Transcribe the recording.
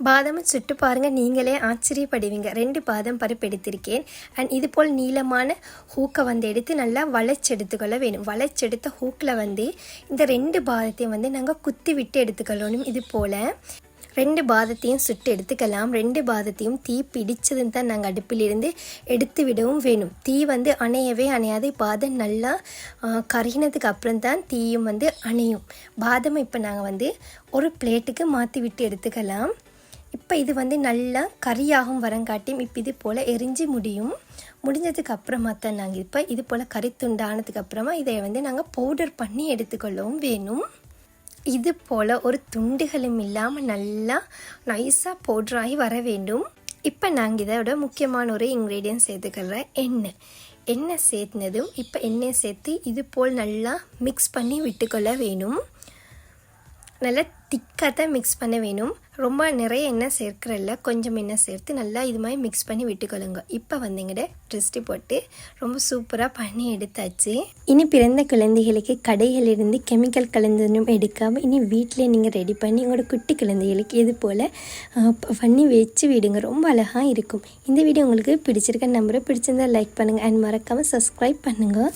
பாதாமை சுட்டு பாருங்கள் நீங்களே ஆச்சரியப்படுவீங்க. ரெண்டு பாதம் பருப்பு எடுத்திருக்கேன் அண்ட் இது போல் நீளமான ஹூக்கை வந்து எடுத்து நல்லா வளைச்செடுத்துக்கொள்ள வேணும். வளைச்செடுத்த ஹூக்கில் வந்து இந்த ரெண்டு பாதத்தையும் வந்து நாங்கள் குத்தி விட்டு எடுத்துக்கொள்ளணும் இது போல். ரெண்டு பாதத்தையும் சுட்டு எடுத்துக்கலாம். ரெண்டு பாதத்தையும் தீ பிடிச்சதுன்னு தான் நாங்கள் அடுப்பிலிருந்து எடுத்து விடவும் வேணும். தீ வந்து அணையவே அணையாது. பாதம் நல்லா ஆ, கருகினதுக்கு அப்புறம் தான் தீயும் வந்து அணையும். பாதம் இப்போ நாங்கள் வந்து ஒரு பிளேட்டுக்கு மாற்றி விட்டு எடுத்துக்கலாம். இப்போ இது வந்து நல்லா கறியாகும் வரங்காட்டியும் இப்போ இது போல் எரிஞ்சு முடியும். முடிஞ்சதுக்கு அப்புறமா தான் நாங்கள் இப்போ இது போல் கறி துண்டானதுக்கு அப்புறமா இதை வந்து நாங்கள் பவுடர் பண்ணி எடுத்துக்கொள்ளவும் வேணும். இது போல் ஒரு துண்டுகளும் இல்லாமல் நல்லா நைஸாக பவுடராகி வர வேண்டும். இப்போ நாங்கள் இதோட முக்கியமான ஒரு இன்க்ரீடியன்ட் சேர்த்துக்கிறேன். எண்ணெய். எண்ணெய் சேர்த்துனதும் இப்போ எண்ணெய் சேர்த்து இது போல் நல்லா மிக்ஸ் பண்ணி விட்டுக்கொள்ள வேணும். நல்லா திக்காக தான் மிக்ஸ் பண்ண வேணும். ரொம்ப நிறைய எண்ணெய் சேர்க்கிறல்ல கொஞ்சம் எண்ணெய் சேர்த்து நல்லா இது மாதிரி மிக்ஸ் பண்ணி விட்டுக்கொள்ளுங்க. இப்போ வந்துங்கிட்ட ட்ரெஸ்ட்டு போட்டு ரொம்ப சூப்பராக பண்ணி எடுத்தாச்சு. இனி பிறந்த குழந்தைகளுக்கு கடைகளிலிருந்து கெமிக்கல் கலந்ததும் எடுக்காமல் இனி வீட்டிலே நீங்கள் ரெடி பண்ணி உங்களோட குட்டி குழந்தைகளுக்கு இது போல் பண்ணி வச்சு விடுங்க. ரொம்ப அழகாக இருக்கும். இந்த வீடியோ உங்களுக்கு பிடிச்சிருக்க நம்பரை பிடிச்சிருந்தா லைக் பண்ணுங்கள் அண்ட் மறக்காமல் சப்ஸ்கிரைப் பண்ணுங்கள்